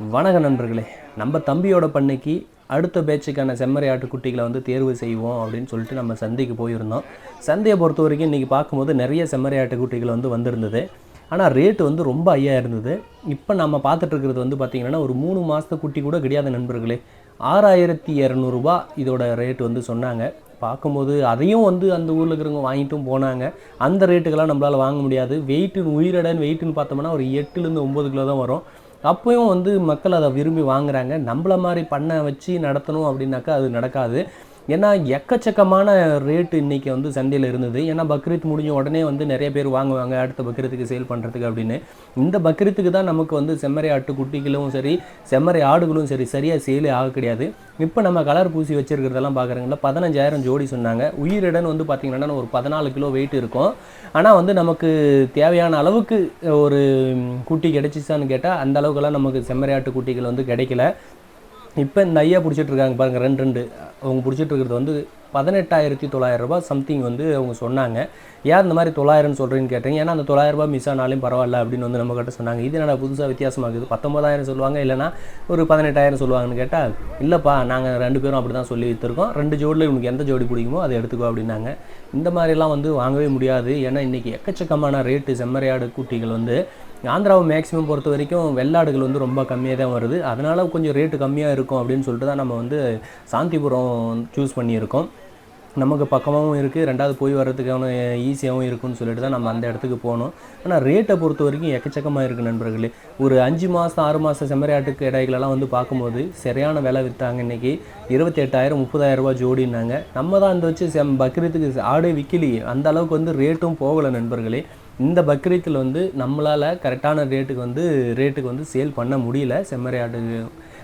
வணக்க நண்பர்களே நம்ம தம்பியோட பண்ணைக்கு அடுத்த பேச்சுக்கான செம்மறி ஆட்டுக்குட்டிகளை வந்து தேர்வு செய்வோம் அப்படின்னு சொல்லிட்டு நம்ம சந்தைக்கு போயிருந்தோம். சந்தையை பொறுத்த வரைக்கும் இன்றைக்கி பார்க்கும்போது நிறைய செம்மறி ஆட்டுக்குட்டிகள் வந்து வந்திருந்தது. ஆனால் ரேட்டு வந்து ரொம்ப ஐயா இருந்தது. இப்போ நம்ம பார்த்துட்ருக்கிறது வந்து பார்த்திங்கன்னா ஒரு மூணு மாதத்து குட்டி கூட கிடையாத நண்பர்களே. ஆறாயிரத்தி இரநூறுபா இதோட ரேட் வந்து சொன்னாங்க. பார்க்கும்போது அதையும் வந்து அந்த ஊரில் இருக்கிறவங்க வாங்கிட்டும் போனாங்க. அந்த ரேட்டுக்கெல்லாம் நம்மளால் வாங்க முடியாது. வெயிட்டுன்னு உயிரடன்னு வெயிட்டுன்னு பார்த்தோம்னா ஒரு எட்டுலேருந்து ஒம்பது கிலோ தான் வரும். அப்போயும் வந்து மக்கள் அதை விரும்பி வாங்குறாங்க. நம்மள மாதிரி பண்ண வச்சு நடத்தணும் அப்படின்னாக்கா அது நடக்காது. ஏன்னா எக்கச்சக்கமான ரேட்டு இன்றைக்கி வந்து சந்தையில் இருந்தது. ஏன்னா பக்ரீத் முடிஞ்ச உடனே வந்து நிறைய பேர் வாங்குவாங்க அடுத்த பக்ரீத்துக்கு சேல் பண்ணுறதுக்கு அப்படின்னு. இந்த பக்ரீத்துக்கு தான் நமக்கு வந்து செம்மறை ஆட்டு குட்டிகளும் சரி செம்மறை ஆடுகளும் சரி சரியாக சேலே ஆக கிடையாது. இப்போ நம்ம கலர் பூசி வச்சுருக்கிறதெல்லாம் பார்க்குறாங்கல்ல பதினஞ்சாயிரம் ஜோடி சொன்னாங்க. உயிரிடன் வந்து பார்த்திங்கன்னா ஒரு பதினாலு கிலோ வெயிட் இருக்கும். ஆனால் வந்து நமக்கு தேவையான அளவுக்கு ஒரு குட்டி கிடைச்சிச்சான்னு கேட்டால் அந்த அளவுக்குலாம் நமக்கு செம்மறையாட்டு குட்டிகள் வந்து கிடைக்கல. இப்போ இந்த ஐயா பிடிச்சிட்டு இருக்காங்க பாருங்கள் ரெண்டு ரெண்டு. அவங்க பிடிச்சிட்டு இருக்கிறது வந்து பதினெட்டாயிரத்தி தொள்ளாயிரம் ரூபாய் சம்திங் வந்து அவங்க சொன்னாங்க. ஏன் இந்த மாதிரி தொள்ளாயிரம்னு சொல்கிறேன்னு கேட்டீங்க. ஏன்னா அந்த தொள்ளாயிரம் ரூபாய் மிஸ் ஆனாலும் பரவாயில்ல அப்படின்னு வந்து நம்ம கிட்ட சொன்னாங்க. இது என்னடா புதுசாக வித்தியாசமாகுது? பத்தொம்பதாயிரம் சொல்லுவாங்க இல்லைனா ஒரு பதினெட்டாயிரம் சொல்லுவாங்கன்னு கேட்டால் இல்லைப்பா நாங்கள் ரெண்டு பேரும் அப்படி தான் சொல்லி விற்றுருக்கோம் ரெண்டு ஜோடியில் உனக்கு எந்த ஜோடி பிடிக்குமோ அதை எடுத்துக்கோ அப்படின்னாங்க. இந்த மாதிரிலாம் வந்து வாங்கவே முடியாது. ஏன்னா இன்றைக்கி எக்கச்சக்கமான ரேட்டு செம்மறையாடு குட்டிகள் வந்து ஆந்திராவை மேக்ஸிமம் பொறுத்த வரைக்கும் வெள்ளாடுகள் வந்து ரொம்ப கம்மியாக தான் வருது. அதனால் கொஞ்சம் ரேட்டு கம்மியாக இருக்கும் அப்படின்னு சொல்லிட்டு தான் நம்ம வந்து சாந்திபுரம் சூஸ் பண்ணியிருக்கோம். நமக்கு பக்கமாகவும் இருக்குது ரெண்டாவது போய் வர்றதுக்கான ஈஸியாகவும் இருக்குன்னு சொல்லிட்டு தான் நம்ம அந்த இடத்துக்கு போனோம். ஆனால் ரேட்டை பொறுத்த வரைக்கும் எக்கச்சக்கமாக இருக்குது நண்பர்களே. ஒரு அஞ்சு மாதம் ஆறு மாதம் செம்மறியாட்டுக்கு இடைகளெல்லாம் வந்து பார்க்கும்போது சரியான விலை விற்றாங்க இன்றைக்கி இருபத்தி எட்டாயிரம் முப்பதாயிரம் ரூபா ஜோடினாங்க நம்ம தான் அந்த வச்சு செம் பக்ரீத்துக்கு ஆடே விற்கலையே அந்த அளவுக்கு வந்து ரேட்டும் போகலை நண்பர்களே. இந்த பக்ரீத்தில் வந்து நம்மளால் கரெக்டான ரேட்டுக்கு வந்து ரேட்டுக்கு வந்து சேல் பண்ண முடியல. செம்மறி ஆடு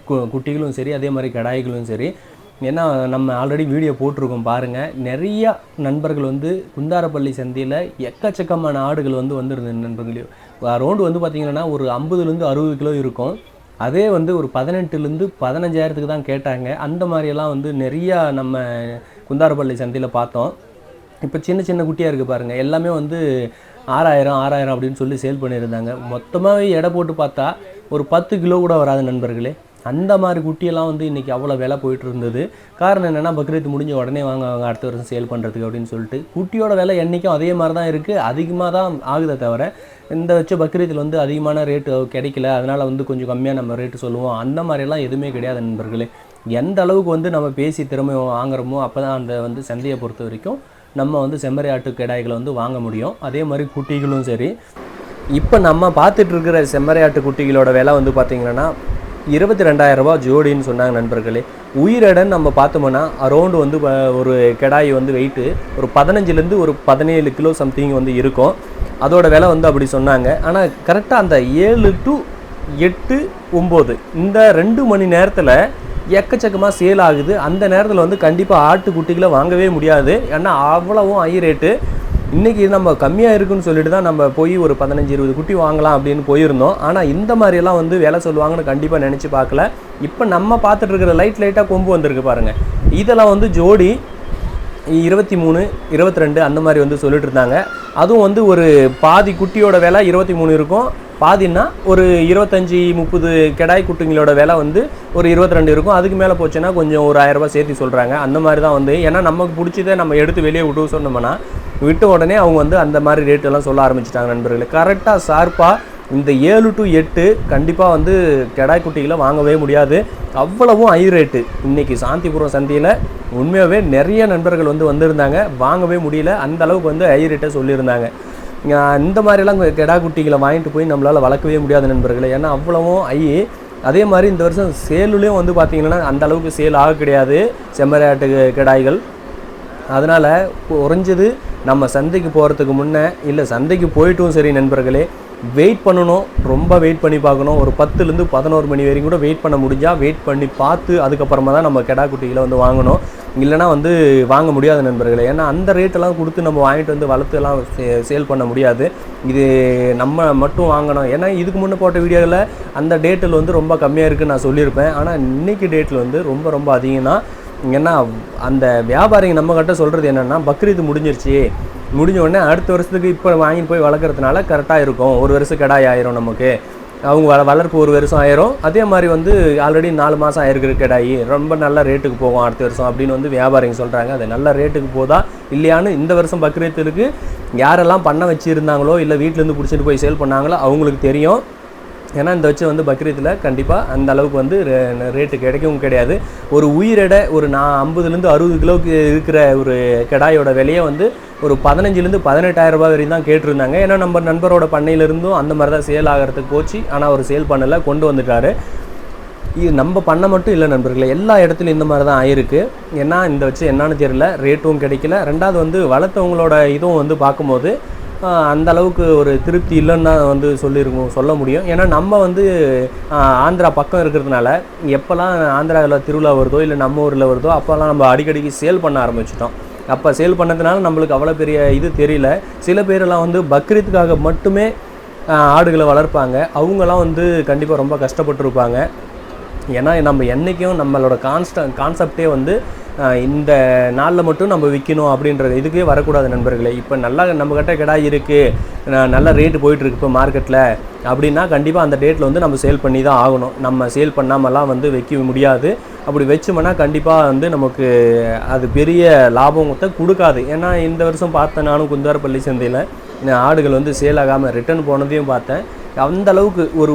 கு- குட்டிகளும் சரி அதே மாதிரி கடாய்களும் சரி. ஏன்னா நம்ம ஆல்ரெடி வீடியோ போட்டிருக்கோம் பாருங்கள் நிறையா நண்பர்கள் வந்து குந்தாரப்பள்ளி சந்தையில் எக்கச்சக்கமான ஆடுகள் வந்து வந்துருந்தது நண்பர்களையும் அரௌண்டு வந்து பார்த்திங்கன்னா ஒரு ஐம்பதுலேருந்து அறுபது கிலோ இருக்கும். அதே வந்து ஒரு பதினெட்டுலேருந்து பதினஞ்சாயிரத்துக்கு தான் கேட்டாங்க. அந்த மாதிரியெல்லாம் வந்து நிறையா நம்ம குந்தாரப்பள்ளி சந்தையில் பார்த்தோம். இப்போ சின்ன சின்ன குட்டியாக இருக்குது பாருங்கள் எல்லாமே வந்து ஆறாயிரம் ஆறாயிரம் அப்படின்னு சொல்லி சேல் பண்ணியிருந்தாங்க. மொத்தமாகவே எடை போட்டு பார்த்தா ஒரு பத்து கிலோ கூட வராது நண்பர்களே. அந்த மாதிரி குட்டியெல்லாம் வந்து இன்றைக்கி அவ்வளோ விலை போயிட்டு இருந்தது. காரணம் என்னென்னா பக்ரீத் முடிஞ்ச உடனே வாங்க அவங்க அடுத்த வருஷம் சேல் பண்ணுறதுக்கு அப்படின்னு சொல்லிட்டு குட்டியோட விலை என்றைக்கும் அதே மாதிரி தான் இருக்குது அதிகமாக தான் ஆகுதே தவிர இந்த வச்ச பக்ரீத்தில் வந்து அதிகமான ரேட்டு கிடைக்கல. அதனால் வந்து கொஞ்சம் கம்மியாக நம்ம ரேட்டு சொல்லுவோம். அந்த மாதிரிலாம் எதுவுமே கிடையாது நண்பர்களே. எந்த அளவுக்கு வந்து நம்ம பேசி திறமை வாங்குறோமோ அப்போ தான் அந்த வந்து சந்தையை பொறுத்த வரைக்கும் நம்ம வந்து செம்மறி ஆட்டு கிடாய்களை வந்து வாங்க முடியும். அதே மாதிரி குட்டிகளும் சரி. இப்போ நம்ம பார்த்துட்டு இருக்கிற செம்மறி ஆட்டு குட்டிகளோட விலை வந்து பார்த்திங்கன்னா இருபத்தி ரெண்டாயிரரூபா ஜோடின்னு சொன்னாங்க நண்பர்களே. உயிரிடன் நம்ம பார்த்தோம்னா அரௌண்டு வந்து ஒரு கிடாய் வந்து வெயிட்டு ஒரு பதினஞ்சுலேருந்து ஒரு பதினேழு கிலோ சம்திங் வந்து இருக்கும். அதோட விலை வந்து அப்படி சொன்னாங்க. ஆனால் கரெக்டாக அந்த ஏழு டு எட்டு ஒம்பது இந்த ரெண்டு மணி நேரத்தில் எக்கச்சக்கமாக சேல் ஆகுது. அந்த நேரத்தில் வந்து கண்டிப்பாக ஆட்டுக்குட்டிகளை வாங்கவே முடியாது. ஏன்னா அவ்வளவும் ஹை ரேட்டு இன்றைக்கி நம்ம கம்மியாக இருக்குன்னு சொல்லிட்டு தான் நம்ம போய் ஒரு பதினஞ்சு இருபது குட்டி வாங்கலாம் அப்படின்னு போயிருந்தோம். ஆனால் இந்த மாதிரியெல்லாம் வந்து வேலை சொல்லுவாங்கன்னு கண்டிப்பாக நினச்சி பார்க்கல. இப்போ நம்ம பார்த்துட்டு இருக்கிற லைட் லைட்டாக கொம்பு வந்திருக்கு பாருங்கள் இதெல்லாம் வந்து ஜோடி இருபத்தி மூணு இருபத்தி ரெண்டு அந்த மாதிரி வந்து சொல்லிட்டு இருந்தாங்க. அதுவும் வந்து ஒரு பாதி குட்டியோட விலை இருபத்தி மூணு இருக்கும். பாதின்னா ஒரு இருபத்தஞ்சி முப்பது கெடாய் குட்டிங்களோட விலை வந்து ஒரு இருபத்தி ரெண்டு இருக்கும். அதுக்கு மேலே போச்சுன்னா கொஞ்சம் ஒரு ஆயிரம் ரூபாய் சேர்த்து சொல்கிறாங்க அந்த மாதிரி தான் வந்து ஏன்னா நமக்கு பிடிச்சதை நம்ம எடுத்து வெளியே விட்டு சொன்னோம்னா விட்ட உடனே அவங்க வந்து அந்த மாதிரி ரேட்டெல்லாம் சொல்ல ஆரம்பிச்சிட்டாங்க நண்பர்களே. கரெக்டாக ஷார்ப்பாக இந்த ஏழு டு எட்டு கண்டிப்பாக வந்து கெடாய் குட்டிகளை வாங்கவே முடியாது. அவ்வளவும் ஹை ரேட்டு இன்றைக்கி சாந்திபுரம் சந்தையில் உண்மையாகவே நிறைய நண்பர்கள் வந்து வந்திருந்தாங்க. வாங்கவே முடியல. அந்த அளவுக்கு வந்து ஹை ரேட்டை சொல்லியிருந்தாங்க. இந்த மாதிரிலாம் கெடா குட்டிகளை வாங்கிட்டு போய் நம்மளால் வளர்க்கவே முடியாது நண்பர்களே. ஏன்னா அவ்வளவும் ஹை அதே மாதிரி இந்த வருஷம் சேலுலேயும் வந்து பார்த்தீங்கன்னா அந்த அளவுக்கு சேல் ஆக கிடையாது. செம்மறியாட்டு கெடாய்கள். அதனால் குறைஞ்சது நம்ம சந்தைக்கு போகிறதுக்கு முன்னே இல்லை சந்தைக்கு போயிட்டும் சரி நண்பர்களே. வெயிட் பண்ணணும் ரொம்ப வெயிட் பண்ணி பார்க்கணும். ஒரு பத்துலேருந்து பதினோரு மணி வரைக்கும் கூட வெயிட் பண்ண முடிஞ்சால் வெயிட் பண்ணி பார்த்து அதுக்கப்புறமா தான் நம்ம கெடா குட்டிகளை வந்து வாங்கணும். இல்லைனா வந்து வாங்க முடியாது நண்பர்களே. ஏன்னா அந்த ரேட்டெல்லாம் கொடுத்து நம்ம வாங்கிட்டு வந்து வளர்த்து எல்லாம் சே- சேல் பண்ண முடியாது. இது நம்ம மட்டும் வாங்கணும். ஏன்னா இதுக்கு முன்னே போட்ட வீடியோவில் அந்த டேட்டில் வந்து ரொம்ப கம்மியாக இருக்குன்னு நான் சொல்லியிருப்பேன். ஆனால் இன்னைக்கு டேட்டில் வந்து ரொம்ப ரொம்ப அதிகம் தான் ஏன்னா அந்த வியாபாரிங்க நம்மக்கிட்ட சொல்கிறது என்னென்னா பக்ரீத் முடிஞ்சிருச்சு. முடிஞ்ச உடனே அடுத்த வருஷத்துக்கு இப்போ வாங்கிட்டு போய் வளர்க்குறதுனால கரெக்டாக இருக்கும். ஒரு வருஷம் கடாய் ஆயிரும் நமக்கு. அவங்க வள வளர்ப்பு ஒரு வருஷம் ஆயிரும். அதே மாதிரி வந்து ஆல்ரெடி நாலு மாதம் ஆயிருக்கிற கிடாயி. ரொம்ப நல்ல ரேட்டுக்கு போகும் அடுத்த வருஷம் அப்படின்னு வந்து வியாபாரிங்க சொல்கிறாங்க அது நல்ல ரேட்டுக்கு போதா இல்லையான்னு இந்த வருஷம் பக்ரீத்திற்கு யாரெல்லாம் பண்ண வச்சுருந்தாங்களோ இல்லை வீட்டிலேருந்து பிடிச்சிட்டு போய் சேல் பண்ணாங்களோ அவங்களுக்கு தெரியும். ஏன்னா இந்த வச்சு வந்து பக்ரீத்தில் கண்டிப்பாக அந்த அளவுக்கு வந்து ரே- ரேட்டு கிடைக்கவும் கிடையாது. ஒரு உயிரிடை ஒரு நான் ஐம்பதுலேருந்து அறுபது கிலோவுக்கு இருக்கிற ஒரு கிடாயோட விலையை வந்து ஒரு பதினஞ்சுலேருந்து பதினெட்டாயிரம் ரூபாய் வரையும் தான் கேட்டிருந்தாங்க. ஏன்னா நம்ம நண்பரோட பண்ணையிலிருந்தும் அந்த மாதிரி தான் சேல் ஆகிறதுக்கு போச்சு. ஆனால் அவர் சேல் பண்ணலை கொண்டு வந்துட்டாரு. இது நம்ம பண்ண மட்டும் இல்லை நண்பர்களே எல்லா இடத்துலையும் இந்த மாதிரி தான் ஆயிருக்கு. ஏன்னா இந்த வச்சு என்னன்னு தெரியல ரேட்டும் கிடைக்கல. ரெண்டாவது வந்து வளர்த்தவங்களோட இதுவும் வந்து பார்க்கும்போது அந்த அளவுக்கு ஒரு திருப்தி இல்லைன்னு தான் வந்து சொல்லியிருக்கோம் சொல்ல முடியும். ஏன்னா நம்ம வந்து ஆந்திரா பக்கம் இருக்கிறதுனால எப்போல்லாம் ஆந்திராவில் திருவிழா வருதோ இல்லை நம்ம ஊரில் வருதோ அப்போல்லாம் நம்ம அடிக்கடிக்கு சேல் பண்ண ஆரம்பிச்சிட்டோம். அப்போ சேல் பண்ணதுனால நம்மளுக்கு அவ்வளோ பெரிய இது தெரியல. சில பேரெல்லாம் வந்து பக்ரீத்துக்காக மட்டுமே ஆடுகளை வளர்ப்பாங்க. அவங்கெல்லாம் வந்து கண்டிப்பாக ரொம்ப கஷ்டப்பட்டிருப்பாங்க. ஏன்னா நம்ம என்றைக்கும் நம்மளோட கான்ஸ்ட கான்செப்டே வந்து இந்த நாளில் மட்டும் நம்ம விற்கணும் அப்படின்றது இதுக்கே வரக்கூடாது நண்பர்களே. இப்போ நல்லா நம்மக்கிட்ட கிடா இருக்குது நல்ல ரேட்டு போயிட்டுருக்கு இப்போ மார்க்கெட்டில் அப்படின்னா கண்டிப்பாக அந்த டேட்டில் வந்து நம்ம சேல் பண்ணி தான் ஆகணும். நம்ம சேல் பண்ணாமலாம் வந்து வைக்க முடியாது. அப்படி வச்சோம்னா கண்டிப்பாக வந்து நமக்கு அது பெரிய லாபத்தை கொடுக்காது. ஏன்னா இந்த வருஷம் பார்த்தேன் நானும் குந்தாரப்பள்ளி சந்தையில் ஆடுகள் வந்து சேல் ஆகாமல் ரிட்டர்ன் போனதையும் பார்த்தேன். அந்த அளவுக்கு ஒரு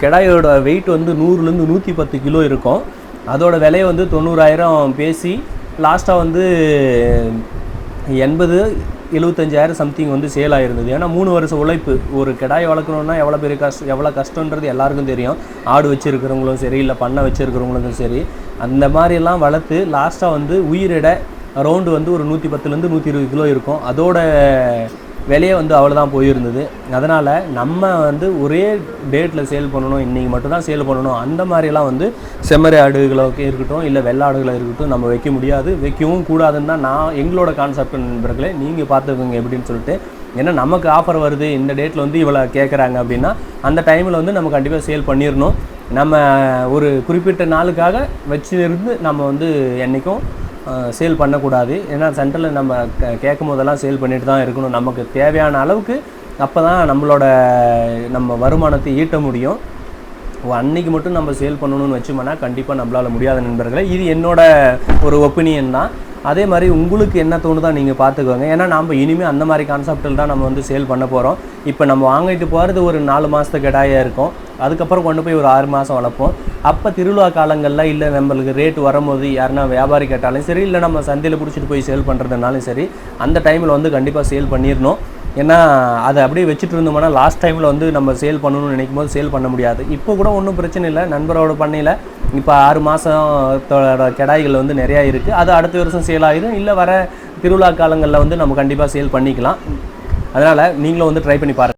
கிடாயோட வெயிட் வந்து நூறுலேருந்து நூற்றி பத்து கிலோ இருக்கும். அதோட விலையை வந்து தொண்ணூறாயிரம் பேசி லாஸ்ட்டாக வந்து எண்பது எழுபத்தஞ்சாயிரம் சம்திங் வந்து சேல் ஆயிருந்தது. ஏன்னா மூணு வருஷம் உழைப்பு. ஒரு கிடாய் வளர்க்கணுன்னா எவ்வளோ பெரிய கஷ்டம் எவ்வளோ கஷ்டன்றது எல்லாருக்கும் தெரியும். ஆடு வச்சுருக்கிறவங்களும் சரி இல்லை பண்ணை வச்சுருக்கிறவங்களும் சரி. அந்த மாதிரிலாம் வளர்த்து லாஸ்ட்டாக வந்து உயிரிட ரவுண்டு வந்து ஒரு நூற்றி பத்துலேருந்து நூற்றி இருபது கிலோ இருக்கும். அதோட விலையே வந்து அவ்வளோதான் போயிருந்தது. அதனால் நம்ம வந்து ஒரே டேட்டில் சேல் பண்ணணும் இன்றைக்கி மட்டும்தான் சேல் பண்ணணும். அந்த மாதிரிலாம் வந்து செம்மறி ஆடுகளுக்கு இருக்கட்டும் இல்லை வெள்ளை ஆடுகளை இருக்கட்டும் நம்ம வைக்க முடியாது. வைக்கவும் கூடாதுன்னு தான் நான் எங்களோட கான்செப்ட் நண்பர்களே நீங்கள் பார்த்துக்கோங்க எப்படின்னு சொல்லிட்டு. ஏன்னா நமக்கு ஆஃபர் வருது இந்த டேட்டில் வந்து இவ்வளோ கேட்குறாங்க அப்படின்னா அந்த டைமில் வந்து நம்ம கண்டிப்பாக சேல் பண்ணிடணும் நம்ம ஒரு குறிப்பிட்ட நாளுக்காக வச்சுருந்து நம்ம வந்து என்றைக்கும் சேல் பண்ணக்கூடாது. ஏன்னா சென்டரில் நம்ம க- கேட்கும் போதெல்லாம் சேல் பண்ணிட்டு தான் இருக்கணும். நமக்கு தேவையான அளவுக்கு அப்போ தான் நம்மளோட நம்ம வருமானத்தை ஈட்ட முடியும். அன்னைக்கு மட்டும் நம்ம சேல் பண்ணணும்னு வச்சோம்னா கண்டிப்பாக நம்மளால் முடியாத நண்பர்களே இது என்னோட ஒரு ஒப்பீனியன் தான். அதே மாதிரி உங்களுக்கு என்ன தோணுதோ நீங்கள் பார்த்துக்கோங்க. ஏன்னா நம்ம இனிமேல் அந்த மாதிரி கான்செப்டில் தான் நம்ம வந்து சேல் பண்ண போகிறோம் இப்போ நம்ம வாங்கிட்டு போகிறது ஒரு நாலு மாதத்துக்கு கடாயாக இருக்கும். அதுக்கப்புறம் கொண்டு போய் ஒரு ஆறு மாதம் வளர்ப்போம். அப்போ திருவிழா காலங்களில் இல்லை நம்மளுக்கு ரேட் வரும்போது யாருன்னா வியாபாரி கேட்டாலும் சரி இல்லை நம்ம சந்தையில் பிடிச்சிட்டு போய் சேல் பண்ணுறதுனாலும் சரி அந்த டைமில் வந்து கண்டிப்பாக சேல் பண்ணிடணும். ஏன்னா அதை அப்படியே வச்சுட்டு இருந்தோம்னா லாஸ்ட் டைமில் வந்து நம்ம சேல் பண்ணணும்னு நினைக்கும் போது சேல் பண்ண முடியாது. இப்போ கூட ஒன்றும் பிரச்சனை இல்லை. நண்பரோட பண்ணையில் இப்போ ஆறு மாதத்தோட கிடாய்கள் வந்து நிறையா இருக்குது அது அடுத்த வருஷம் சேல் ஆகிடும் இல்லை வர திருவிழா காலங்களில் வந்து நம்ம கண்டிப்பாக சேல் பண்ணிக்கலாம். அதனால் நீங்களும் வந்து ட்ரை பண்ணி பாருங்கள்